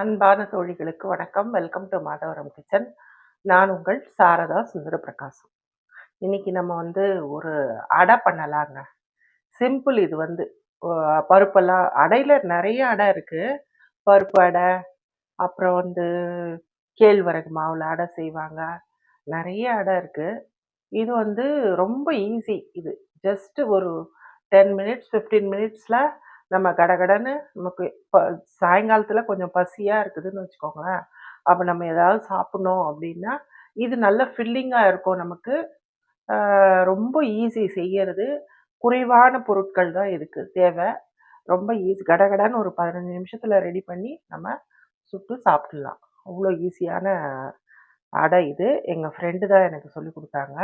அன்பான தோழிகளுக்கு வணக்கம். Welcome to Madhavaram kitchen நான் உங்கள் சாரதா சுந்தர பிரகாசம் இன்னைக்கு நம்ம வந்து ஒரு அடை பண்ணலாங்க. சிம்பிள் இது வந்து. பருப்பெல்லாம் அடையில் நிறைய அடை இருக்குது பருப்பு அடை அப்புறம் வந்து கேழ்வரகு மாவில் அடை செய்வாங்க. நிறைய அடை இருக்குது இது வந்து ரொம்ப ஈஸி இது. ஜஸ்ட்டு ஒரு டென் மினிட்ஸ் ஃபிஃப்டீன் மினிட்ஸில் நம்ம கடகடன்னு நமக்கு இப்போ சாயங்காலத்தில் கொஞ்சம் பசியாக இருக்குதுன்னு வச்சுக்கோங்களேன். அப்போ நம்ம ஏதாவது சாப்பிட்ணும் அப்படின்னா இது நல்ல ஃபில்லிங்காக இருக்கும் நமக்கு. ரொம்ப ஈஸி செய்யறது. குறைவான பொருட்கள் தான் இதுக்கு தேவை. ரொம்ப ஈஸி கடகடன்னு ஒரு பதினஞ்சு நிமிஷத்தில் ரெடி பண்ணி நம்ம சுட்டு சாப்பிட்லாம். அவ்வளோ ஈஸியான அடை இது. எங்கள் ஃப்ரெண்டு தான் எனக்கு சொல்லி கொடுத்தாங்க.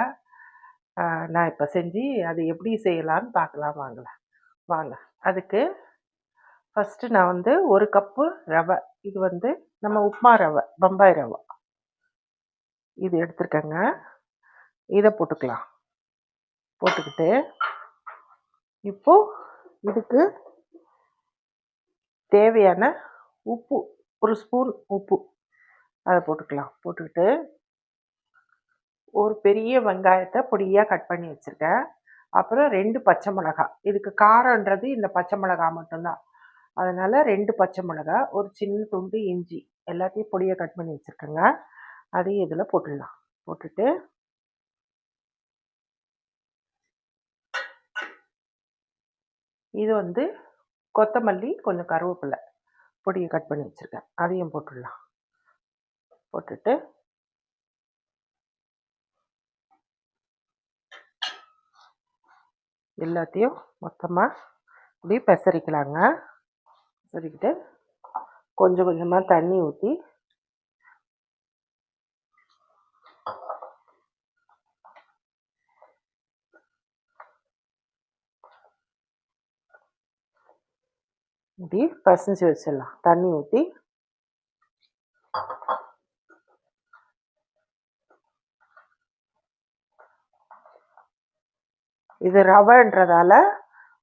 நான் இப்போ செஞ்சு அது எப்படி செய்யலான்னு பார்க்கலாம் வாங்கலாம் வாங்க. அதுக்கு ஃபஸ்ட்டு நான் வந்து ஒரு கப்பு ரவை. இது வந்து நம்ம உப்புமா ரவை பம்பாய் ரவை. இது எடுத்துருக்கேங்க. இதை போட்டுக்கலாம். போட்டுக்கிட்டு இப்போ இதுக்கு தேவையான உப்பு ஒரு ஸ்பூன் உப்பு. அதை போட்டுக்கலாம். போட்டுக்கிட்டு ஒரு பெரிய வெங்காயத்தை பொடியாக கட் பண்ணி வச்சுருக்கேன். அப்புறம் ரெண்டு பச்சை மிளகா. இதுக்கு காரன்றது இந்த பச்சை மிளகா மட்டும்தான். அதனால் ரெண்டு பச்சை மிளகா ஒரு சின்ன துண்டு இஞ்சி எல்லாத்தையும் பொடியை கட் பண்ணி வச்சுருக்கேங்க. அதையும் இதில் போட்டுடலாம். போட்டுட்டு இது வந்து கொத்தமல்லி கொஞ்சம் கருவேப்பிலை பொடியை கட் பண்ணி வச்சுருக்கேன். அதையும் போட்டுடலாம். போட்டுட்டு எல்லாத்தையும் மொத்தமாக இப்படி பெசரிக்கலாங்க. பெசரிக்கிட்டு கொஞ்சம் கொஞ்சமாக தண்ணி ஊற்றி இப்படி பசஞ்சு வச்சிடலாம். தண்ணி ஊற்றி இது ரவைன்றதால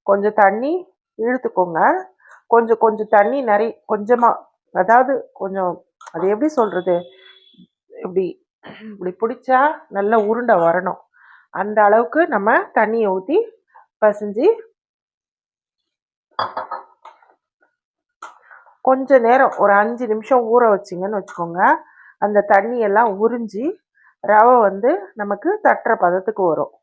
கொஞ்சம் தண்ணி இழுத்துக்கோங்க. கொஞ்சம் கொஞ்சம் தண்ணி நிறைய கொஞ்சமாக அதாவது கொஞ்சம் அது எப்படி சொல்கிறது இப்படி இப்படி பிடிச்சா நல்லா உருண்டை வரணும். அந்த அளவுக்கு நம்ம தண்ணியை ஊற்றி பசைஞ்சு கொஞ்ச நேரம் ஒரு அஞ்சு நிமிஷம் ஊற வச்சிங்கன்னு வச்சுக்கோங்க. அந்த தண்ணியெல்லாம் உறிஞ்சி ரவை வந்து நமக்கு தட்டுற பதத்துக்கு வரும்.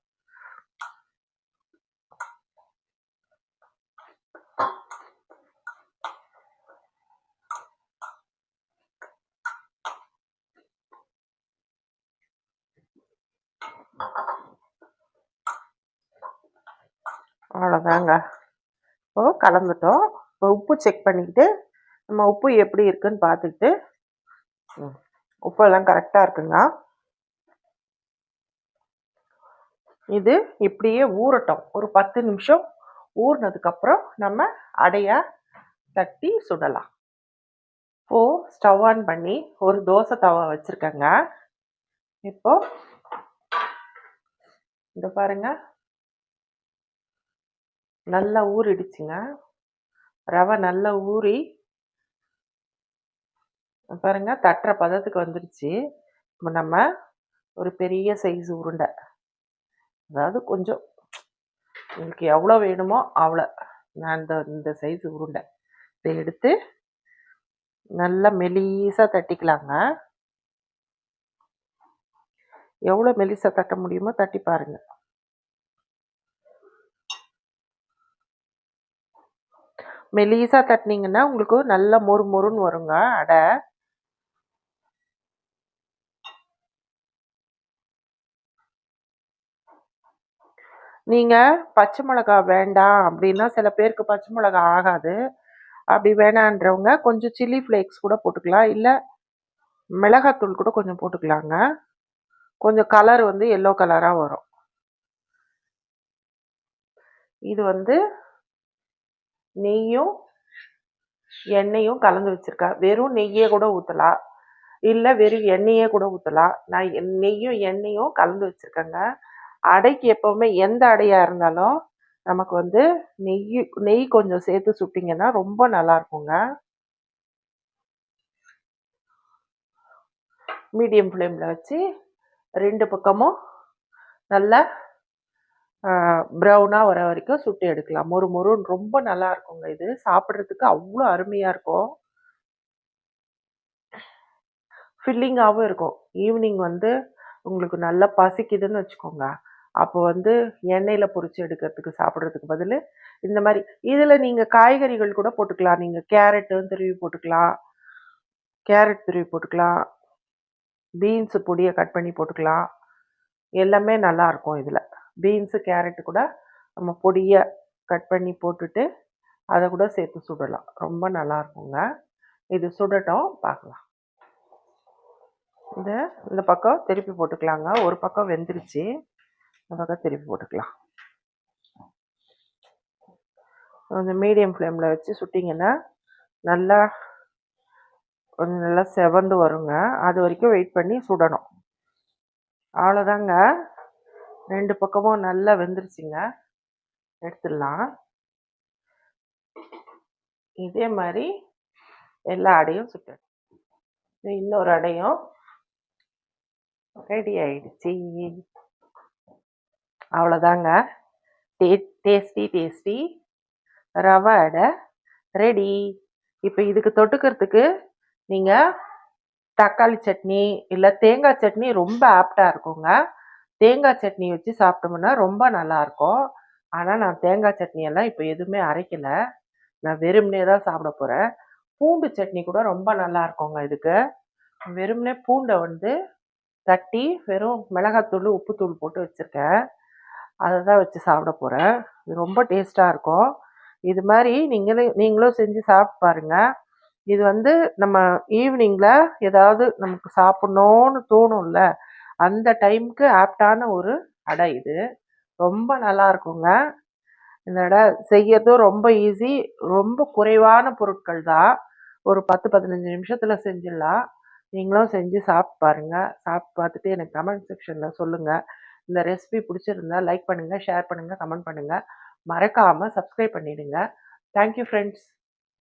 அவ்வளோதாங்க இப்போ கலந்துட்டோம். இப்போ உப்பு செக் பண்ணிக்கிட்டு நம்ம உப்பு எப்படி இருக்குன்னு பார்த்துக்கிட்டு உப்பெல்லாம் கரெக்டாக இருக்குங்க இது இப்படியே ஊறட்டும். ஒரு பத்து நிமிஷம் ஊறினதுக்கப்புறம் நம்ம அடையா தட்டி சுடலாம். இப்போது ஸ்டவ் ஆன் பண்ணி ஒரு தோசை தவா வச்சுருக்கேங்க. இப்போது இந்த பாருங்க. நல்லா ஊறிடுச்சுங்க. ரவை நல்லா ஊறி பாருங்க தட்டுற பதத்துக்கு வந்துடுச்சு. இப்போ நம்ம ஒரு பெரிய சைஸ் உருண்டை. அதாவது கொஞ்சம் உங்களுக்கு எவ்வளோ வேணுமோ அவ்வளோ நான் இந்த இந்த சைஸ் உருண்டை இதை எடுத்து நல்லா மெலீஸாக தட்டிக்கலாங்க. எவ்வளோ மெலிசா தட்ட முடியுமோ தட்டி பாருங்க. மெலிசா தட்டினீங்கன்னா உங்களுக்கு நல்ல மொறு மொறுன்னு வருங்க அடை. நீங்க பச்சை மிளகா வேண்டாம் அப்படின்னா சில பேருக்கு பச்சை மிளகா ஆகாது. அப்படி வேணான்றவங்க கொஞ்சம் சில்லி ஃப்ளேக்ஸ் கூட போட்டுக்கலாம். இல்லை மிளகாத்தூள் கூட கொஞ்சம் போட்டுக்கலாங்க. கொஞ்சம் கலர் வந்து எல்லோ கலராக வரும். இது வந்து நெய்யும் எண்ணெயும் கலந்து வச்சுருக்கேன் வெறும் நெய்யே கூட ஊற்றலாம் இல்லை வெறும் எண்ணெயே கூட ஊற்றலாம் நான் நெய்யும் எண்ணெயும் கலந்து வச்சுருக்கேங்க. அடைக்கு எப்போவுமே எந்த அடையாக இருந்தாலும் நமக்கு வந்து நெய் நெய் கொஞ்சம் சேர்த்து சுட்டிங்கன்னா ரொம்ப நல்லா இருக்குங்க. மீடியம் ஃப்ளேமில் வச்சு ரெண்டு பக்கமும் நல்லா ப்ரௌனாக வர வரைக்கும் சுட்டு எடுக்கலாம். மொறு மொறுன்னு ரொம்ப நல்லா இருக்குங்க இது. சாப்பிட்றதுக்கு அவ்வளோ அருமையாக இருக்கும். ஃபில்லிங்காகவும் இருக்கும். ஈவினிங் வந்து உங்களுக்கு நல்லா பசிக்குதுன்னு வச்சுக்கோங்க. அப்போ வந்து எண்ணெயில் பொறிச்சு எடுக்கிறதுக்கு சாப்பிட்றதுக்கு பதில் இந்த மாதிரி. இதில் நீங்கள் காய்கறிகள் கூட போட்டுக்கலாம். நீங்கள் கேரட்டு துருவி போட்டுக்கலாம். கேரட் துருவி போட்டுக்கலாம். பீன்ஸு பொடியை கட் பண்ணி போட்டுக்கலாம். எல்லாமே நல்லாயிருக்கும் இதில். பீன்ஸு கேரட்டு கூட நம்ம பொடியை கட் பண்ணி போட்டுட்டு அதை கூட சேர்த்து சுடலாம். ரொம்ப நல்லா இருக்குங்க. இது சுடட்டும் பார்க்கலாம். இதை இந்த பக்கம் திருப்பி போட்டுக்கலாங்க. ஒரு பக்கம் வெந்துருச்சு. இந்த பக்கம் திருப்பி போட்டுக்கலாம். கொஞ்சம் மீடியம் ஃப்ளேமில் வச்சு சுட்டிங்கன்னா நல்லா கொஞ்சம் நல்லா செவந்து வருங்க. அது வரைக்கும் வெயிட் பண்ணி சுடணும். அவ்வளோதாங்க ரெண்டு பக்கமும் நல்லா வெந்துருச்சுங்க. எடுத்துடலாம். இதே மாதிரி எல்லா அடையும் சுட்டு இன்னொரு அடையும். ரெடி ஆயிடுச்சு. அவ்வளோதாங்க டே டேஸ்டி டேஸ்டி. ரவை அடை ரெடி. இப்போ இதுக்கு தொட்டுக்கிறதுக்கு நீங்கள் தக்காளி சட்னி இல்லை தேங்காய் சட்னி ரொம்ப ஆப்டாக இருக்குங்க. தேங்காய் சட்னி வச்சு சாப்பிட்டோம்னா ரொம்ப நல்லாயிருக்கும் ஆனால் நான் தேங்காய் சட்னி எல்லாம் இப்போ எதுவுமே அரைக்கலை. நான் வெறுமனே தான் சாப்பிட போகிறேன் பூண்டு சட்னி கூட ரொம்ப நல்லா இருக்குங்க இதுக்கு. வெறுமனே பூண்டை வந்து தட்டி வெறும் மிளகாத்தூள் உப்புத்தூள் போட்டு வச்சுருக்கேன். அதை தான் வச்சு சாப்பிட போகிறேன் இது ரொம்ப டேஸ்ட்டாக இருக்கும். இது மாதிரி நீங்களே நீங்களும் செஞ்சு சாப்பிட்டு பாருங்கள் இது வந்து நம்ம ஈவினிங்கில் ஏதாவது நமக்கு சாப்பிட்ணுன்னு தோணும்ல அந்த டைமுக்கு ஆப்டான ஒரு அடை இது. ரொம்ப நல்லா இருக்குங்க. இந்த அடை செய்யறதும் ரொம்ப ஈஸி ரொம்ப குறைவான பொருட்கள் தான். ஒரு பத்து பதினஞ்சு நிமிஷத்தில் செஞ்சிடலாம். நீங்களும் செஞ்சு சாப்பிட்டு பாருங்கள் சாப்பிட்டு பார்த்துட்டு எனக்கு கமெண்ட் செக்ஷனில் சொல்லுங்கள் இந்த ரெசிபி பிடிச்சிருந்தா லைக் பண்ணுங்கள் ஷேர் பண்ணுங்கள் கமெண்ட் பண்ணுங்கள் மறக்காமல் சப்ஸ்கிரைப் பண்ணிவிடுங்க தேங்க்யூ ஃப்ரெண்ட்ஸ்